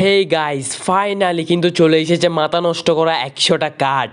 Hey guys finally কিন্তু চলে এসেছে মাথা নষ্ট করা একশোটা কার্ড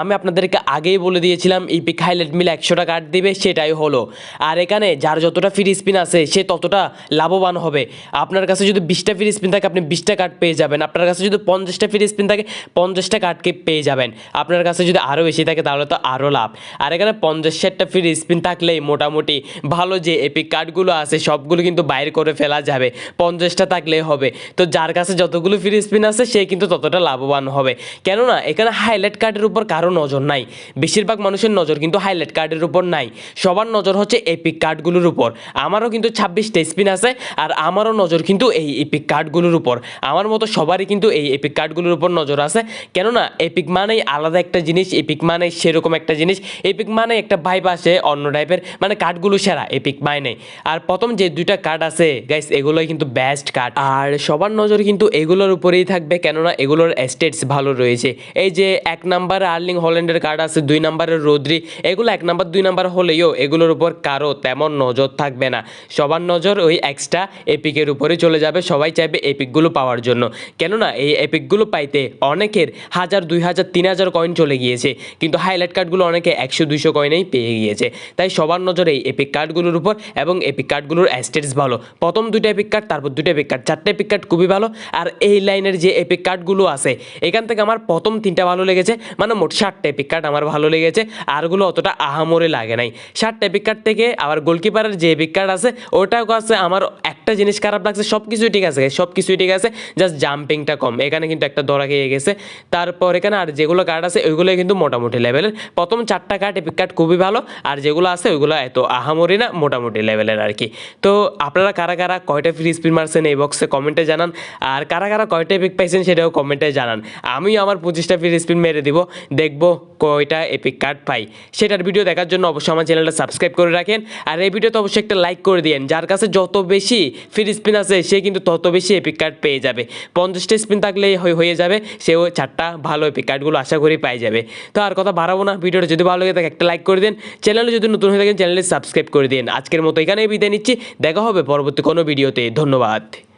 আমি আপনাদেরকে আগেই বলে দিয়েছিলাম ইপিক হাইলাইট মিলে একশোটা কার্ড দিবে, সেটাই হলো। আর এখানে যার যতটা ফ্রি স্পিন আছে, সে ততটা লাভবান হবে। আপনার কাছে যদি বিশটা ফ্রি স্পিন থাকে, আপনি বিশটা কার্ড পেয়ে যাবেন। আপনার কাছে যদি পঞ্চাশটা ফ্রি স্পিন থাকে, পঞ্চাশটা কার্ডকে পেয়ে যাবেন। আপনার কাছে যদি আরও বেশি থাকে, তাহলে তো আরও লাভ। আর এখানে পঞ্চাশ ষাটটা ফ্রি স্পিন থাকলেই মোটামুটি ভালো যে এপিক কার্ডগুলো আছে, সবগুলো কিন্তু বাইর করে ফেলা যাবে। পঞ্চাশটা থাকলেই হবে। তো যার কাছে যতগুলো ফ্রি স্পিন আছে, সে কিন্তু ততটা লাভবান হবে। কেননা, এখানে হাইলাইট কার্ডের উপর কারও নজর নাই। বেশিরভাগ মানুষের নজর কিন্তু হাইলাইট কার্ডের উপর নাই। সবার নজর হচ্ছে এপিক কার্ডগুলোর উপর। আমারও কিন্তু ছাব্বিশটা স্পিন আছে আর আমারও নজর কিন্তু এই এপিক কার্ডগুলোর উপর। আমার মতো সবারই কিন্তু এই এপিক কার্ডগুলোর উপর নজর আছে। কেননা এপিক মানেই আলাদা একটা জিনিস এপিক মানে সেরকম একটা জিনিস এপিক মানে একটা ভাইব আসে অন্য টাইপের মানে কার্ডগুলো সেরা এপিক মানে আর প্রথম যে দুইটা কার্ড আছে গাইস এগুলোই কিন্তু বেস্ট কার্ড আর সবার নজর কিন্তু এগুলোর উপরেই থাকবে কেননা এগুলোর এস্টেটস ভালো রয়েছে। এই যে এক নাম্বার আর্লিং হল্যান্ডের কার্ড আছে, দুই নাম্বারের রোদ্রি, এগুলো এক নাম্বার, দুই নাম্বার হলেও এগুলোর উপর কারও তেমন নজর থাকবে না। সবার নজর ওই এক্সট্রা এপিকের উপরে চলে যাবে, সবাই চাইবে এপিকগুলো পাওয়ার জন্য। কেননা এই এপিকগুলো পাইতে অনেকের হাজার, দুই হাজার, তিন হাজার কয়েন চলে গিয়েছে, কিন্তু হাইলাইট কার্ডগুলো অনেকে একশো, দুইশো কয়েনেই পেয়ে গিয়েছে। তাই সবার নজর এই এপিক কার্ডগুলোর উপর এবং এপিক কার্ডগুলোর অ্যাস্টেটস ভালো। প্রথম দুইটা এপিক কার্ড তারপর দুইটা এপিক কার্ড চারটে এপিক কার্ড খুবই ভালো। আর এই লাইনের যে এপিক কার্ডগুলো আছে, এখান থেকে আমার প্রথম তিনটা ভালো লেগেছে মানে মোট ষাটটা এপিক কার্ড আমার ভালো লেগেছে, আরগুলো অতটা আহামরে লাগে নাই। ষাটটা এপিক কার্ড থেকে আবার গোলকিপারের যে এপিক কার্ড আছে, ওটাও আছে আমার একটা জিনিস খারাপ লাগছে সব কিছুই ঠিক আছে সব কিছুই ঠিক আছে জাস্ট জাম্পিংটা কম। এখানে কিন্তু একটা ধরা খেয়ে গেছে। তারপর এখানে আর যেগুলো কার্ড আছে ওইগুলো কিন্তু মোটামুটি লেভেলের প্রথম চারটা কার্ড এপিক কার্ড খুবই ভালো, আর যেগুলো আছে, ওইগুলো এত আহামরি না, মোটামুটি লেভেলের আর কি। তো আপনারা কারা কারা কয়টা ফ্রি স্পিন মারছেন এই বক্সে কমেন্টে জানান, আর কারা কারা কয়টা এপিক পাইছেন সেটাও কমেন্টে জানান। আমি আমার পঁচিশটা ফ্রি স্পিন মেরে দিব, দেখব কয়টা এপিক কার্ড পাই। সেটার ভিডিও দেখার জন্য অবশ্যই আমার চ্যানেলটা সাবস্ক্রাইব করে রাখেন, আর এই ভিডিওতে অবশ্যই একটা লাইক করে দিন যার কাছে যত বেশি ফ্রি স্পিন আছে, সে কিন্তু তত বেশি এপিক কার্ড পেয়ে যাবে। পঞ্চাশটা স্পিন থাকলেই হয়ে- হয়ে যাবে, সেও চারটা ভালো এপিক কার্ডগুলো আশা করি পাই যাবে। তো আর কথা বাড়াবো না, ভিডিওটা যদি ভালো লাগে তাকে একটা লাইক করে দিন। চ্যানেলে যদি নতুন হয়ে থাকেন চ্যানেলে সাবস্ক্রাইব করে দিন। আজকের মতো এখানেই বিদায় নিচ্ছি, দেখা হবে পরবর্তী কোনো ভিডিওতে ধন্যবাদ।